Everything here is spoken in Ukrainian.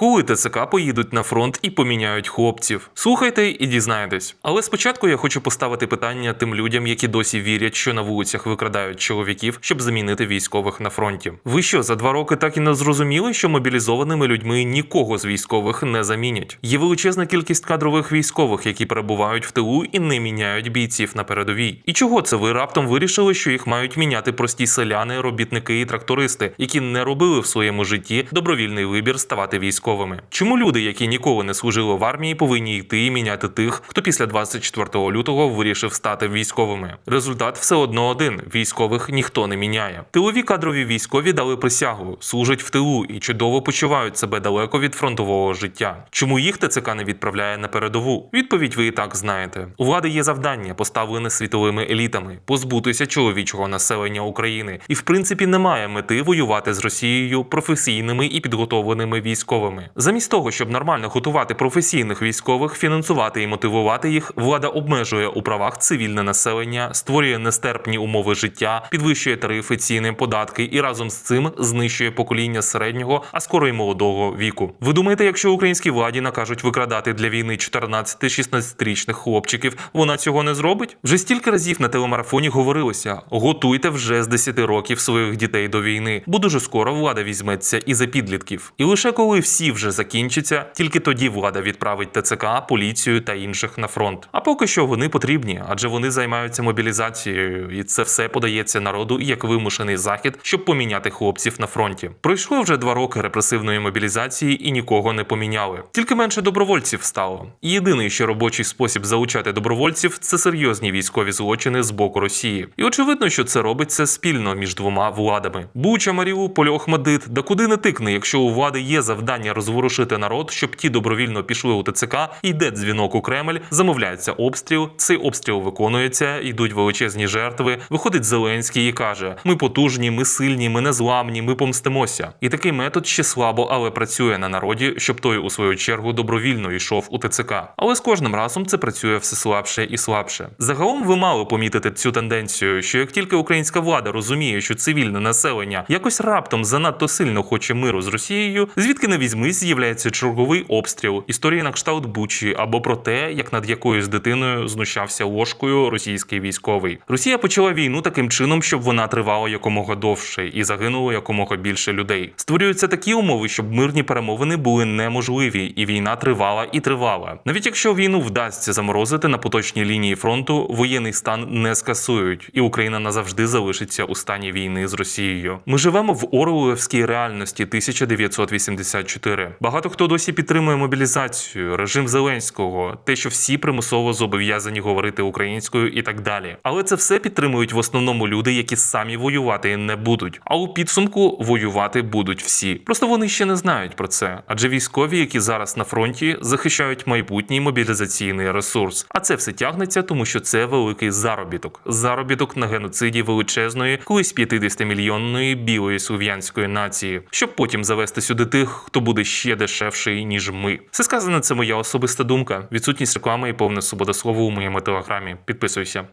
Коли ТЦК поїдуть на фронт і поміняють хлопців. Слухайте і дізнаєтесь. Але спочатку я хочу поставити питання тим людям, які досі вірять, що на вулицях викрадають чоловіків, щоб замінити військових на фронті. Ви що за два роки так і не зрозуміли, що мобілізованими людьми нікого з військових не замінять? Є величезна кількість кадрових військових, які перебувають в тилу і не міняють бійців на передовій. І чого це ви раптом вирішили, що їх мають міняти прості селяни, робітники і трактористи, які не робили в своєму житті добровільний вибір ставати військовими? Чому люди, які ніколи не служили в армії, повинні йти і міняти тих, хто після 24 лютого вирішив стати військовими? Результат все одно один: військових ніхто не міняє. Тилові кадрові військові дали присягу, служать в тилу і чудово почувають себе далеко від фронтового життя. Чому їх ТЦК не відправляє на передову? Відповідь ви і так знаєте. У влади є завдання, поставлене світовими елітами, позбутися чоловічого населення України, і в принципі немає мети воювати з Росією професійними і підготовленими військовими. Замість того, щоб нормально готувати професійних військових, фінансувати і мотивувати їх, влада обмежує у правах цивільне населення, створює нестерпні умови життя, підвищує тарифи, ціни, податки і разом з цим знищує покоління середнього, а скоро й молодого віку. Ви думаєте, якщо українській владі накажуть викрадати для війни 14-16-річних хлопчиків, вона цього не зробить? Вже стільки разів на телемарафоні говорилося: готуйте вже з 10 років своїх дітей до війни, бо дуже скоро влада візьметься і за підлітків. І лише коли всі вже закінчаться, тільки тоді влада відправить ТЦК, поліцію та інших на фронт. А поки що вони потрібні, адже вони займаються мобілізацією, і це все подається народу як вимушений захід, щоб поміняти хлопців на фронті. Пройшло вже два роки репресивної мобілізації і нікого не поміняли. Тільки менше добровольців стало. І єдиний ще робочий спосіб залучати добровольців це серйозні військові злочини з боку Росії. І очевидно, що це робиться спільно між двома владами. Буча, Маріуполь, Охмадит, да куди не тикне, якщо у влади є завдання розворушити народ, щоб ті добровільно пішли у ТЦК, йде дзвінок у Кремль, замовляється обстріл. Цей обстріл виконується, йдуть величезні жертви. Виходить Зеленський і каже: Ми потужні, ми сильні, ми незламні, ми помстимося. І такий метод ще слабо, але працює на народі, щоб той у свою чергу добровільно йшов у ТЦК. Але з кожним разом це працює все слабше і слабше. Загалом ви мали помітити цю тенденцію, що як тільки українська влада розуміє, що цивільне населення якось раптом занадто сильно хоче миру з Росією, звідки не візьмись, з'являється черговий обстріл, історії на кшталт Бучі або про те, як над якоюсь дитиною знущався ложкою російський військовий. Росія почала війну таким чином, щоб вона тривала якомога довше і загинуло якомога більше людей. Створюються такі умови, щоб мирні перемовини були неможливі, і війна тривала і тривала. Навіть якщо війну вдасться заморозити на поточній лінії фронту, воєнний стан не скасують, і Україна назавжди залишиться у стані війни з Росією. Ми живемо в Оруелевській реальності 1984. Багато хто досі підтримує мобілізацію, режим Зеленського, те, що всі примусово зобов'язані говорити українською і так далі. Але це все підтримують в основному люди, які самі воювати не будуть. А у підсумку воювати будуть всі. Просто вони ще не знають про це. Адже військові, які зараз на фронті, захищають майбутній мобілізаційний ресурс. А це все тягнеться, тому що це великий заробіток. Заробіток на геноциді величезної, колись 50-мільйонної білої слов'янської нації, щоб потім завести сюди тих, хто буде ще дешевший ніж ми. Все сказане, це моя особиста думка. Відсутність реклами і повне свобода слова у моєму телеграмі. Підписуйся.